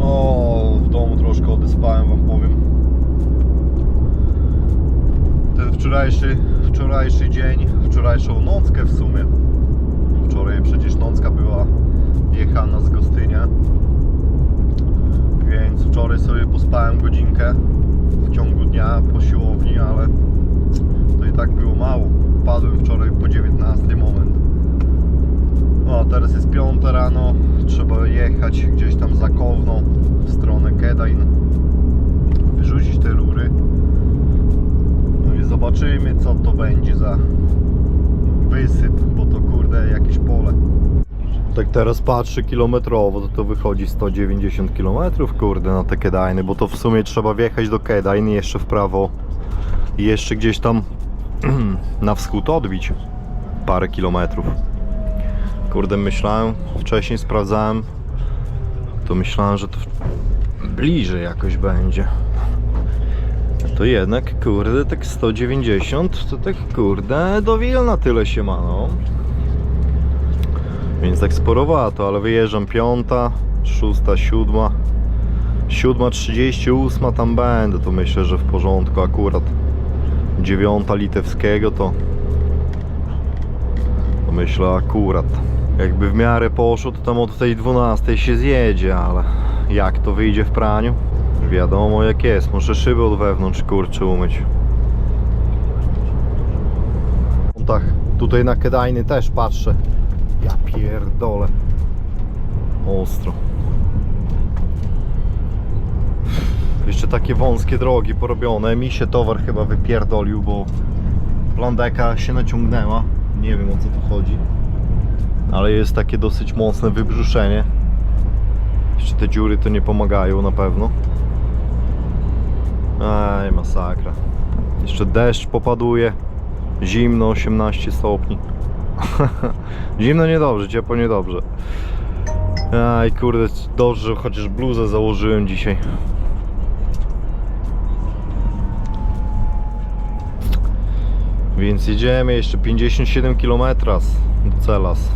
O, w domu troszkę odespałem wam powiem. Ten wczorajszy, wczorajszy dzień, wczorajszą nockę w sumie. Wczoraj przecież nocka była jechana z Gostynia. Więc wczoraj sobie pospałem godzinkę w ciągu dnia po siłowni, ale to i tak było mało. Padłem wczoraj po 19 moment. O, teraz jest 5 rano, trzeba jechać gdzieś tam za Kowną w stronę Kedain, wyrzucić te rury. No i zobaczymy co to będzie za wysyp, bo to kurde jakieś pole. Tak teraz patrzę kilometrowo, to to wychodzi 190 km kurde na te Kedainy, bo to w sumie trzeba wjechać do Kedain i jeszcze w prawo i jeszcze gdzieś tam na wschód odbić parę kilometrów. Kurde, myślałem, wcześniej sprawdzałem, to myślałem, że to bliżej jakoś będzie. To jednak, kurde, tak 190, to tak, kurde, do Wilna tyle się ma, no. Więc tak sporowato, ale wyjeżdżam piąta, szósta, siódma, siódma, trzydzieści, ósma tam będę, to myślę, że w porządku akurat. Dziewiąta litewskiego to, to myślę akurat. Jakby w miarę poszło, to tam od tej 12 się zjedzie, ale jak to wyjdzie w praniu? Wiadomo jak jest, muszę szyby od wewnątrz kurczę umyć. Tak, tutaj na Kedajny też patrzę. Ja pierdolę. Ostro. Jeszcze takie wąskie drogi porobione. Mi się towar chyba wypierdolił, bo plandeka się naciągnęła. Nie wiem o co tu chodzi. Ale jest takie dosyć mocne wybrzuszenie. Jeszcze te dziury to nie pomagają na pewno. Aj, masakra. Jeszcze deszcz popaduje. Zimno 18 stopni. Zimno niedobrze, ciepło niedobrze. Aj kurde, dobrze, chociaż bluzę założyłem dzisiaj. Więc jedziemy jeszcze 57 km do Celas.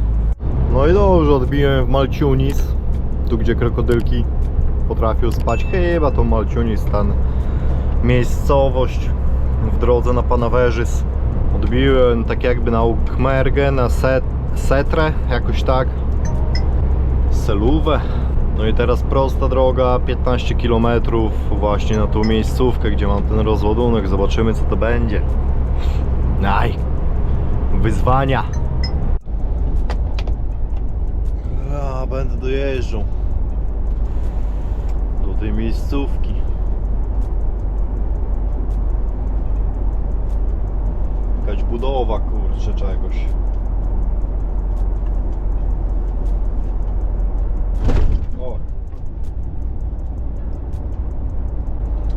No i dobrze, odbiłem w Malciunis, tu gdzie krokodylki potrafią spać. Chyba to Malciunis, ten miejscowość w drodze na Panaverzys. Odbiłem tak jakby na Ukmergę, na Set, Setrę, jakoś tak. Seluwę. No i teraz prosta droga, 15 km właśnie na tą miejscówkę, gdzie mam ten rozładunek. Zobaczymy co to będzie. Aj, wyzwania. A, będę dojeżdżał do tej miejscówki. Jakaś budowa, kurczę, czegoś.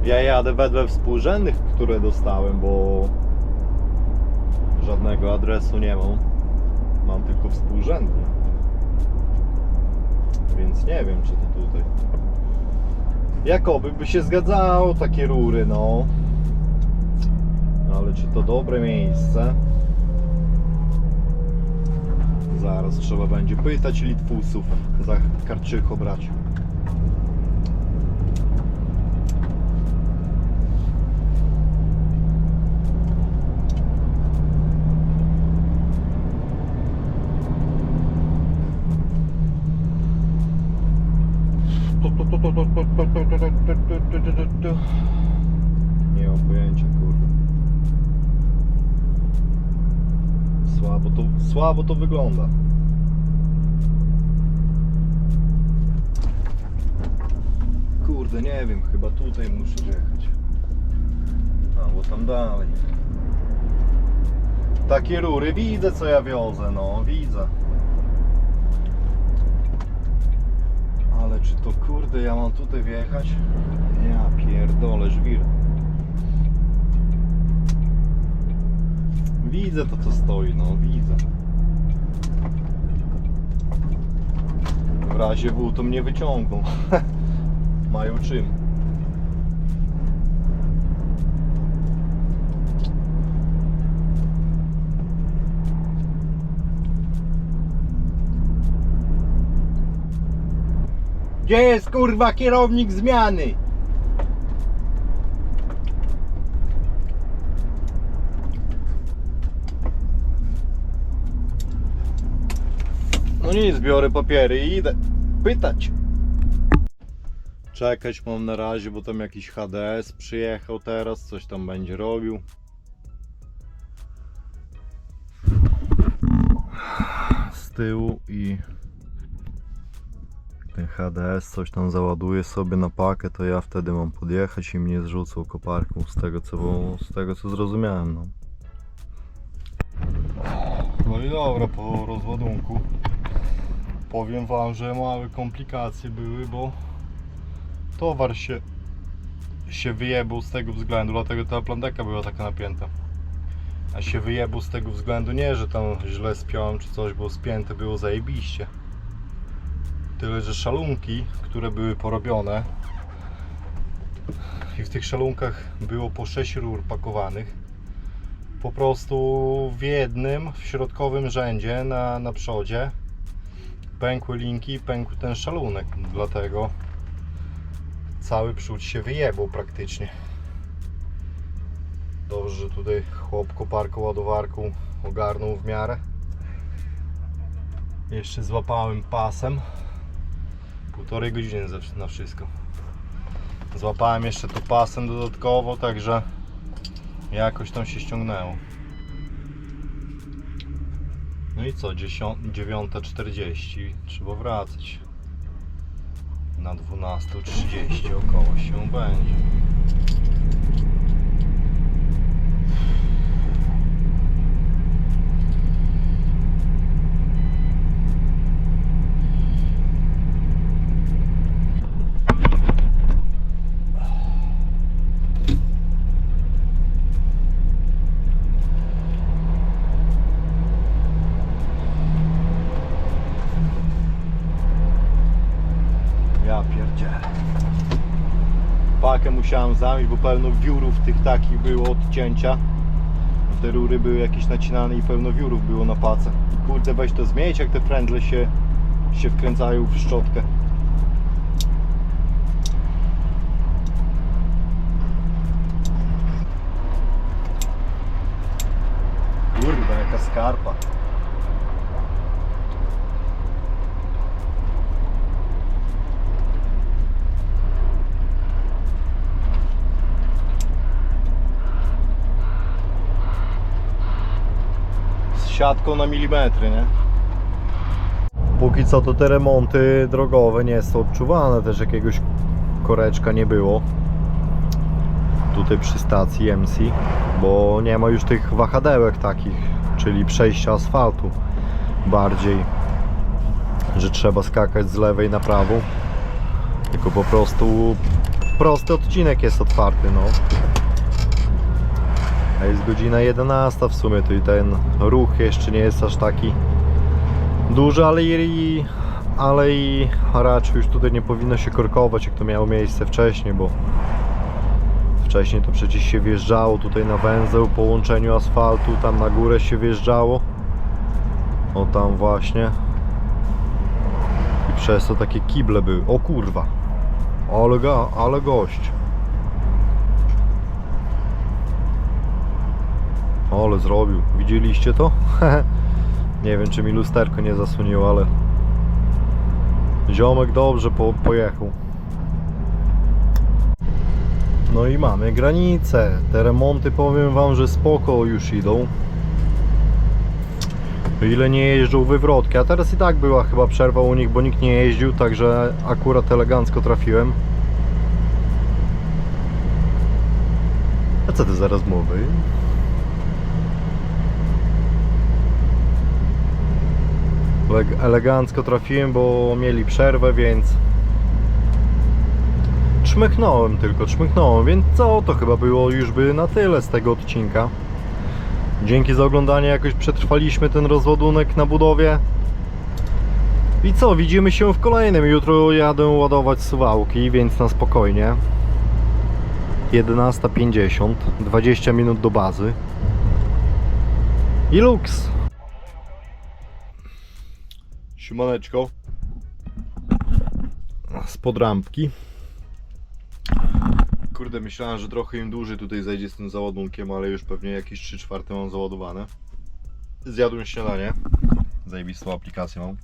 Ja jadę wedle współrzędnych, które dostałem, bo żadnego adresu nie mam. Mam tylko współrzędny. Więc nie wiem, czy to tutaj. Jakoby by się zgadzało takie rury, no. Ale czy to dobre miejsce? Zaraz trzeba będzie pytać Litwusów za karczycho brać. Nie mam pojęcia, kurde. Słabo słabo to wygląda. Kurde, nie wiem, chyba tutaj muszę jechać. Albo tam dalej. Takie rury widzę co ja wiozę, no widzę. Ale czy to kurde ja mam tutaj wjechać? Ja pierdolę żwir. Widzę to co stoi, no widzę. W razie W to mnie wyciągną. Mają czym. Gdzie jest kurwa kierownik zmiany? No nic, biorę papiery i idę pytać. Czekać mam na razie, bo tam jakiś HDS przyjechał teraz, coś tam będzie robił. Z tyłu i ten HDS coś tam załaduje sobie na pakę, to ja wtedy mam podjechać i mnie zrzucą koparką z tego co, z tego, co zrozumiałem. No. no i dobra, po rozładunku powiem wam, że małe komplikacje były, bo towar się się wyjebał z tego względu, dlatego ta plandeka była taka napięta. A się wyjebał z tego względu nie, że tam źle spiąłem czy coś, bo spięte było zajebiście. Tyle, że szalunki, które były porobione i w tych szalunkach było po 6 rur pakowanych po prostu w jednym, w środkowym rzędzie na, na przodzie pękły linki, pękł ten szalunek, dlatego cały przód się wyjebał praktycznie. Dobrze, że tutaj chłop koparką, ładowarką ogarnął w miarę. Jeszcze złapałem pasem. Półtorej godziny na wszystko. Złapałem jeszcze to pasem dodatkowo, także jakoś tam się ściągnęło. No i co, 10 9.40 trzeba wracać. Na 12.30 około się będzie. Ja pierdzielę. Pakę musiałem zamieść, bo pełno wiórów tych takich było od cięcia. Te rury były jakieś nacinane i pełno wiórów było na pace. Kurde, weź to zmienić, jak te frędle się, się wkręcają w szczotkę. Kurwa, jaka skarpa. z siatką na milimetry, nie? Póki co to te remonty drogowe nie są odczuwane, też jakiegoś koreczka nie było tutaj przy stacji MC, bo nie ma już tych wahadełek takich, czyli przejścia asfaltu bardziej, że trzeba skakać z lewej na prawą, tylko po prostu prosty odcinek jest otwarty, no. Jest godzina 11 w sumie, to i ten ruch jeszcze nie jest aż taki duży, ale i, ale i raczej już tutaj nie powinno się korkować, jak to miało miejsce wcześniej, bo wcześniej to przecież się wjeżdżało tutaj na węzeł po łączeniu asfaltu, tam na górę się wjeżdżało. O tam właśnie. I przez to takie kible były. O kurwa. Ale, ale gość. Ale zrobił. Widzieliście to? nie wiem, czy mi lusterko nie zasłoniło, ale ziomek dobrze po, pojechał. No i mamy granicę. Te remonty powiem wam, że spoko już idą. Ile nie jeżdżą wywrotki, a teraz i tak była chyba przerwa u nich, bo nikt nie jeździł, także akurat elegancko trafiłem. A co to za rozmowy? Elegancko trafiłem, bo mieli przerwę, więc czmychnąłem tylko, czmychnąłem, więc co, to chyba było już by na tyle z tego odcinka. Dzięki za oglądanie jakoś przetrwaliśmy ten rozładunek na budowie. I co, widzimy się w kolejnym. Jutro jadę ładować suwałki, więc na spokojnie. 11.50, 20 minut do bazy. I luks. Siemaneczko. spod rampki. Kurde, myślałem, że trochę im dłużej tutaj zejdzie z tym załadunkiem, ale już pewnie jakieś 3 czwarte mam załadowane. Zjadłem śniadanie. Zajebistą aplikację mam,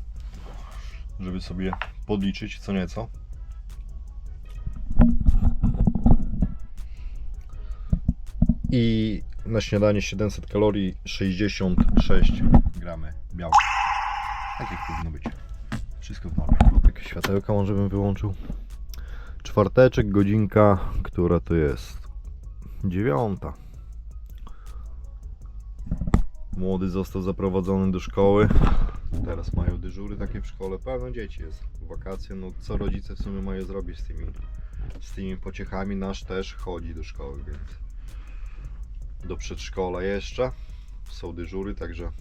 żeby sobie podliczyć co nieco. I na śniadanie 700 kalorii, 66 gramy białka. Tak jak powinno być. Wszystko w normie. Takie światełka może bym wyłączył. Czwarteczek, godzinka, która to jest? Dziewiąta. Młody został zaprowadzony do szkoły. Teraz mają dyżury takie w szkole. Pełno dzieci jest. Wakacje, no co rodzice w sumie mają zrobić z tymi, z tymi pociechami? Nasz też chodzi do szkoły, więc do przedszkola jeszcze. Są dyżury, także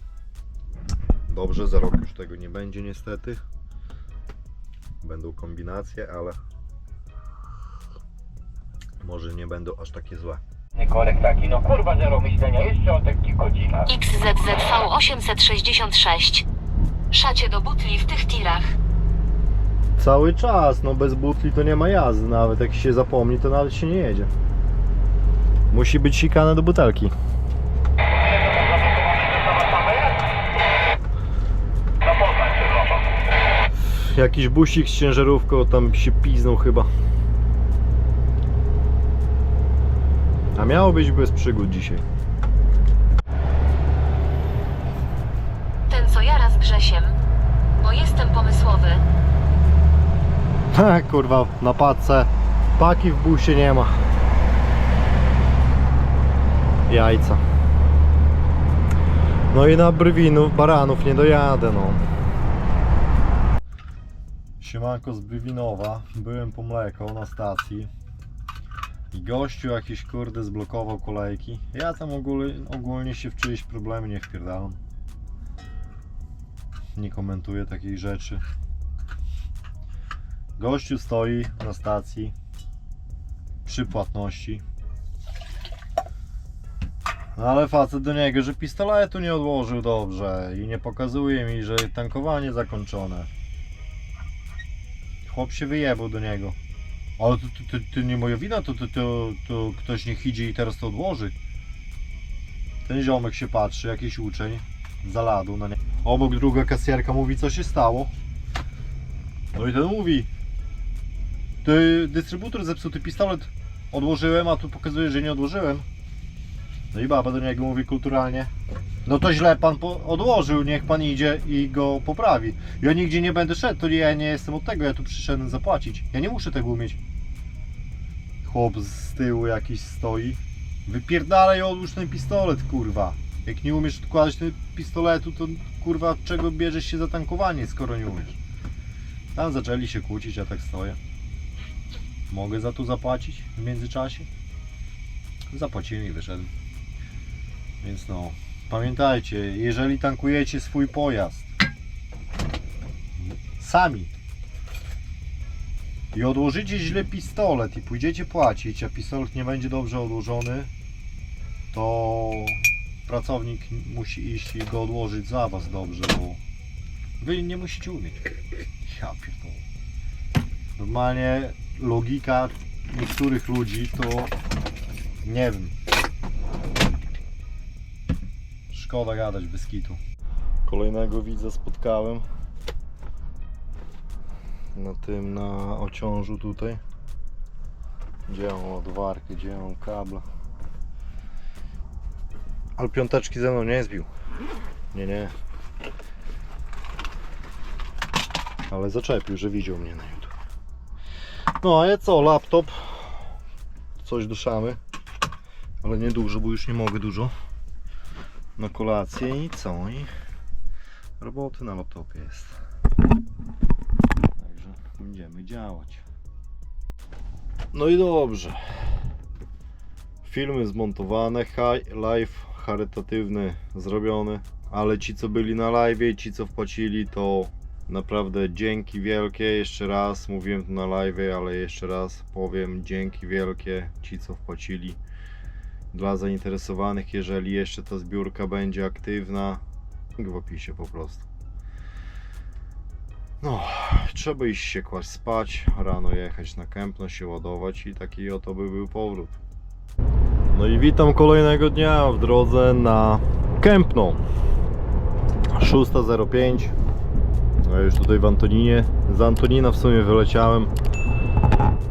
dobrze, za rok już tego nie będzie niestety. Będą kombinacje, ale może nie będą aż takie złe. Korek taki, no kurwa zero myślenia, jeszcze o takich godzinach. XZZV 866. Szacie do butli w tych tirach. Cały czas, no bez butli to nie ma jazdy, nawet jak się zapomni, to nawet się nie jedzie. Musi być sikane do butelki. Jakiś busik z ciężarówką tam się piznął chyba. A miało być bez przygód dzisiaj. Ten co jara z Grzesiem. Bo jestem pomysłowy. Ha, kurwa, na paczce paki w busie nie ma. Jajca. No i na brwinów, baranów nie dojadę, no. Siemanko z Brwinowa. Byłem po mleko na stacji. I gościu jakiś kurde zblokował kolejki. Ja tam ogólnie, ogólnie się w czyjeś problemy nie wpierdalam. Nie komentuję takich rzeczy. Gościu stoi na stacji przy płatności. No ale facet do niego, że pistoletu nie odłożył dobrze i nie pokazuje mi, że tankowanie zakończone. Chłop się wyjebał do niego. Ale to, to, to, to nie moja wina, to, to, to, to ktoś niech idzie i teraz to odłoży. Ten ziomek się patrzy, jakiś uczeń, zaladu na nie. Obok druga kasjerka mówi, co się stało. No i ten mówi, ty dystrybutor zepsuty pistolet odłożyłem, a tu pokazuje, że nie odłożyłem. No i baba do niego mówi kulturalnie. No to źle pan odłożył, niech pan idzie i go poprawi. Ja nigdzie nie będę szedł, to ja nie jestem od tego, ja tu przyszedłem zapłacić. Ja nie muszę tego umieć. Chłop z tyłu jakiś stoi. Wypierdalaj odłóż ten pistolet, kurwa. Jak nie umiesz odkładać pistoletu, to kurwa czego bierzesz się za tankowanie, skoro nie umiesz. Tam zaczęli się kłócić, ja tak stoję. Mogę za to zapłacić w międzyczasie? Zapłaciłem i wyszedłem. Więc no, pamiętajcie, jeżeli tankujecie swój pojazd sami i odłożycie źle pistolet i pójdziecie płacić, a pistolet nie będzie dobrze odłożony, to pracownik musi iść i go odłożyć za was dobrze, bo wy nie musicie umieć. Ja pierdolę. Normalnie logika niektórych ludzi to nie wiem. Szkoda gadać bez kitu. Kolejnego widza spotkałem na tym, na ociążu tutaj. Gdzie mam ładowarkę, gdzie mam kable. Ale piąteczki ze mną nie zbił. Nie, nie. Ale zaczepił, że widział mnie na YouTube. No a ja co, laptop. Coś duszamy. Ale nie dużo, bo już nie mogę dużo. Na kolację i co? I roboty na laptopie jest. Także będziemy działać. No i dobrze. Filmy zmontowane, live charytatywny zrobiony, ale ci co byli na live ci co wpłacili to naprawdę dzięki wielkie, jeszcze raz mówiłem to na live, ale jeszcze raz powiem dzięki wielkie ci co wpłacili dla zainteresowanych, jeżeli jeszcze ta zbiórka będzie aktywna, w opisie po prostu. No, trzeba iść się kłaść spać, rano jechać na kępno, się ładować i taki oto by był powrót. No i witam kolejnego dnia w drodze na Kępno. 6.05. Ja już tutaj w Antoninie. Z Antonina w sumie wyleciałem.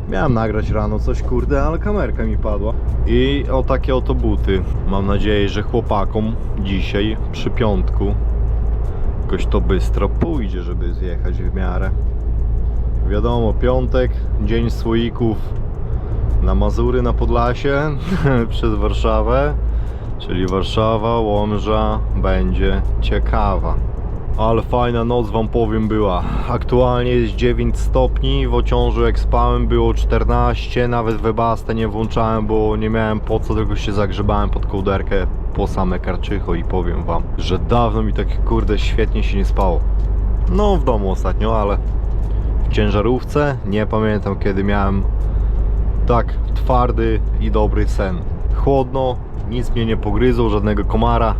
Miałem nagrać rano coś kurde, ale kamerka mi padła. I o takie oto buty. Mam nadzieję, że chłopakom dzisiaj przy piątku jakoś to bystro pójdzie, żeby zjechać w miarę. Wiadomo, piątek, dzień słoików na Mazury, na Podlasie przez Warszawę, czyli Warszawa, Łomża będzie ciekawa. Ale fajna noc wam powiem była. Aktualnie jest 9 stopni, w ociążu jak spałem było 14, nawet webastę nie włączałem, bo nie miałem po co, tylko się zagrzebałem pod kołderkę po same karczycho i powiem wam, że dawno mi tak kurde świetnie się nie spało. No w domu ostatnio, ale w ciężarówce nie pamiętam kiedy miałem tak twardy i dobry sen. Chłodno, nic mnie nie pogryzło, żadnego komara.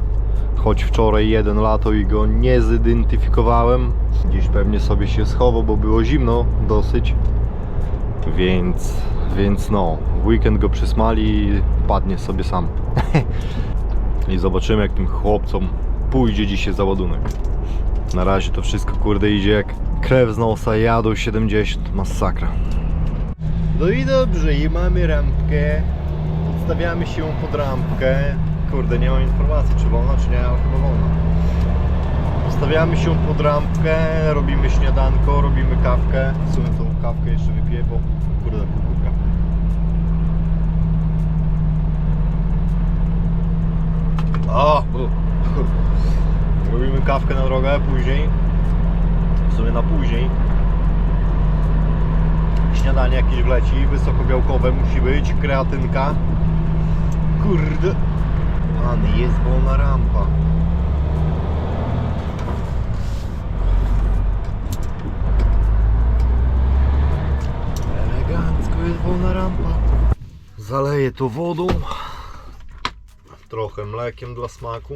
Choć wczoraj jeden lato i go nie zidentyfikowałem. Gdzieś pewnie sobie się schował, bo było zimno dosyć. Więc, więc no, weekend go przysmali i padnie sobie sam. I zobaczymy jak tym chłopcom pójdzie dzisiaj za ładunek. Na razie to wszystko kurde idzie jak krew z nosa, jadą 70, masakra. No i dobrze, i mamy rampkę. Podstawiamy się pod rampkę. Kurde, nie mam informacji, czy wolna, czy nie, ale chyba wolna. Postawiamy się pod rampkę, robimy śniadanko, robimy kawkę. W sumie tą kawkę jeszcze wypiję, bo kurde, kukurka. O! Robimy kawkę na drogę później. W sumie na później śniadanie jakieś wleci, wysokobiałkowe musi być, kreatynka. Kurde. Pan, jest wolna rampa. Elegancko jest wolna rampa. Zaleję to wodą. Trochę mlekiem dla smaku.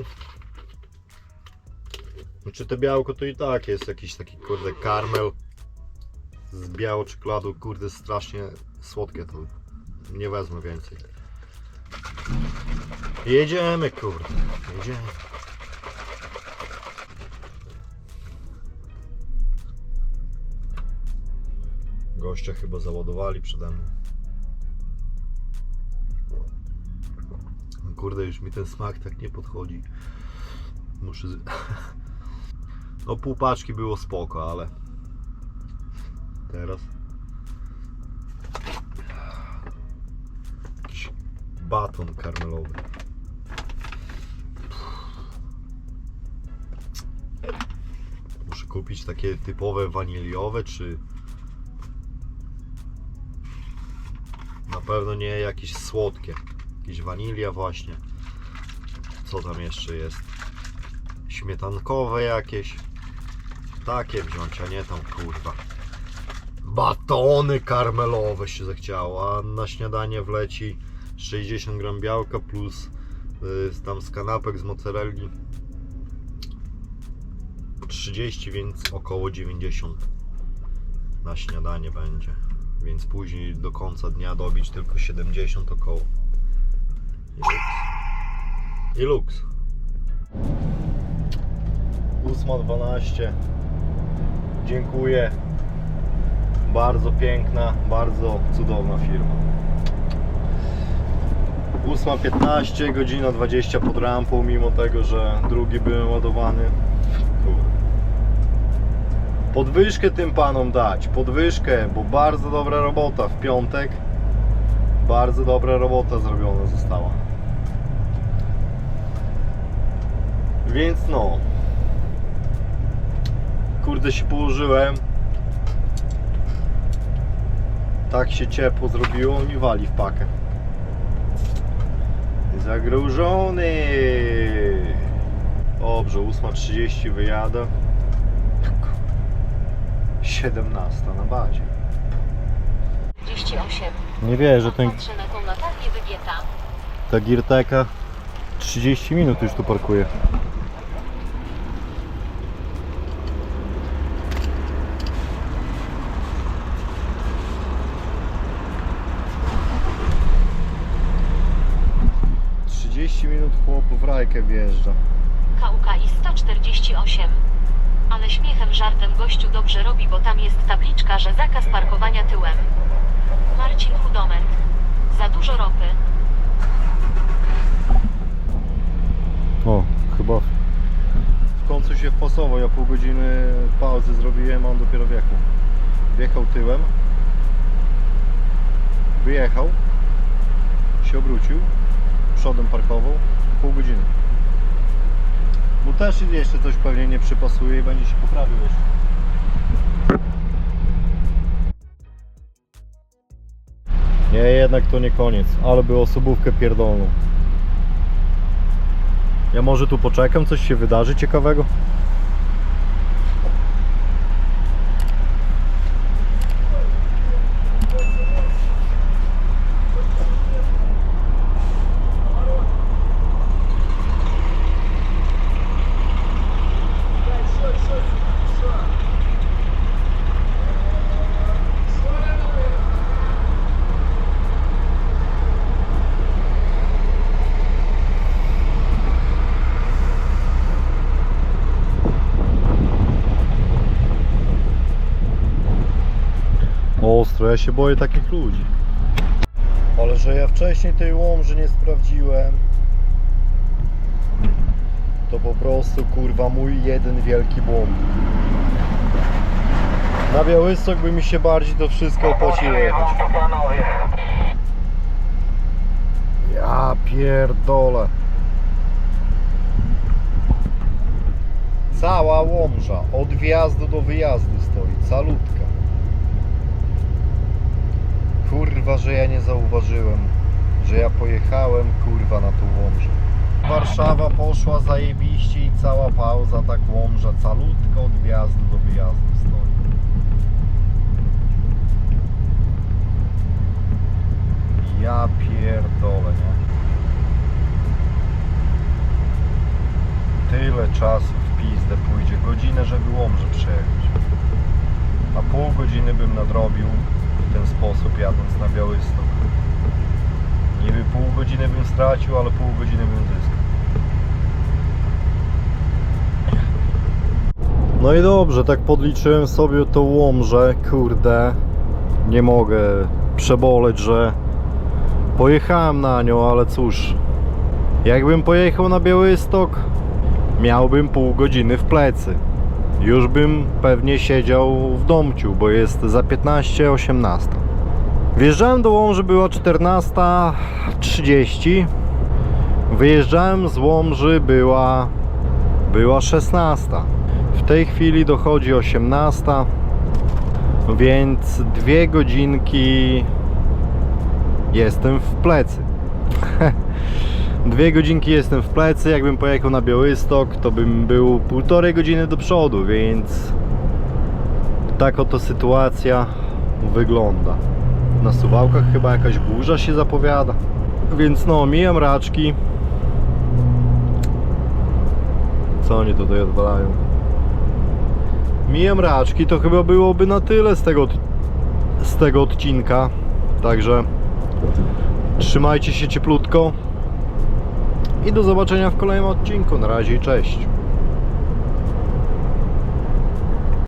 Znaczy te białko to i tak jest jakiś taki kurde karmel z białą czekoladu, kurde strasznie słodkie to nie wezmę więcej. Jedziemy kurde, jedziemy. Goście chyba załadowali przede mną. No Kurde, już mi ten smak tak nie podchodzi. Muszę... z- No pół paczki było spoko, ale teraz. Baton karmelowy. Muszę kupić takie typowe waniliowe, czy na pewno nie jakieś słodkie. Jakieś wanilia właśnie. Co tam jeszcze jest? Śmietankowe jakieś. Takie wziąć, a nie tam kurwa batony karmelowe się zachciało, a na śniadanie wleci 60 gram białka plus y, tam z kanapek z mozzarelli 30, więc około 90 na śniadanie będzie. Więc później do końca dnia dobić tylko 70 około. I luks. I luks. 8.12 Dziękuję bardzo piękna, bardzo cudowna firma. 8.15, godzina 20 pod rampą, mimo tego, że drugi byłem ładowany. Podwyżkę tym panom dać, podwyżkę, bo bardzo dobra robota w piątek. Bardzo dobra robota zrobiona została. Więc no. Kurde się położyłem tak się ciepło zrobiło, mi wali w pakę. Zagrożony! Dobrze, 8.30 wyjadę. 17 na bazie. 38. Nie wierzę, ten, Patrzę na tą latarnię wygieta. ta Girteka 30 minut już tu parkuje. Kolejkę wjeżdża. KUKI 148. Ale śmiechem żartem gościu dobrze robi, bo tam jest tabliczka, że zakaz parkowania tyłem. Marcin Hudoment. Za dużo ropy. O, chyba w końcu się wpasował. Ja pół godziny pauzy zrobiłem, a on dopiero wjechał. Wjechał tyłem, wyjechał, się obrócił, przodem parkował, pół godziny. Mu też jeszcze coś pewnie nie przypasuje i będzie się poprawił jeszcze. Nie, jednak to nie koniec, ale by osobówkę pierdolną. Ja może tu poczekam, coś się wydarzy ciekawego. Ostro, ja się boję takich ludzi. Ale że ja wcześniej tej łomży nie sprawdziłem, to po prostu kurwa mój jeden wielki błąd. Na Białystok by mi się bardziej to wszystko opłaciło jechać. Ja pierdolę. Cała Łomża, od wjazdu do wyjazdu stoi, calutka. Kurwa, że ja nie zauważyłem, że ja pojechałem kurwa na tą Łomżę. Warszawa poszła zajebiście i cała pauza, tak Łomża, calutka od wjazdu do wyjazdu stoi. Ja pierdolę, nie? Tyle czasu w pizdę pójdzie, godzinę, żeby Łomżę przejechać. A pół godziny bym nadrobił sposób jadąc na Białystok. Niby pół godziny bym stracił, ale pół godziny bym zyskał. No i dobrze, tak podliczyłem sobie to Łomżę, kurde. Nie mogę przeboleć, że Pojechałem na nią, ale cóż. Jakbym pojechał na Białystok, miałbym pół godziny w plecy. Już bym pewnie siedział w domciu, bo jest za 15-18. Wjeżdżałem do Łomży, była 14.30. Wyjeżdżałem z Łomży, była, była 16. W tej chwili dochodzi 18. Więc dwie godzinki jestem w plecy. Dwie godzinki jestem w plecy. Jakbym pojechał na Białystok, to bym był półtorej godziny do przodu, więc tak oto sytuacja wygląda. Na Suwałkach chyba jakaś burza się zapowiada. Więc no, mijam raczki. Co oni tutaj odwalają? Mijam raczki, to chyba byłoby na tyle z tego, z tego odcinka. Także Trzymajcie się cieplutko i do zobaczenia w kolejnym odcinku. Na razie cześć.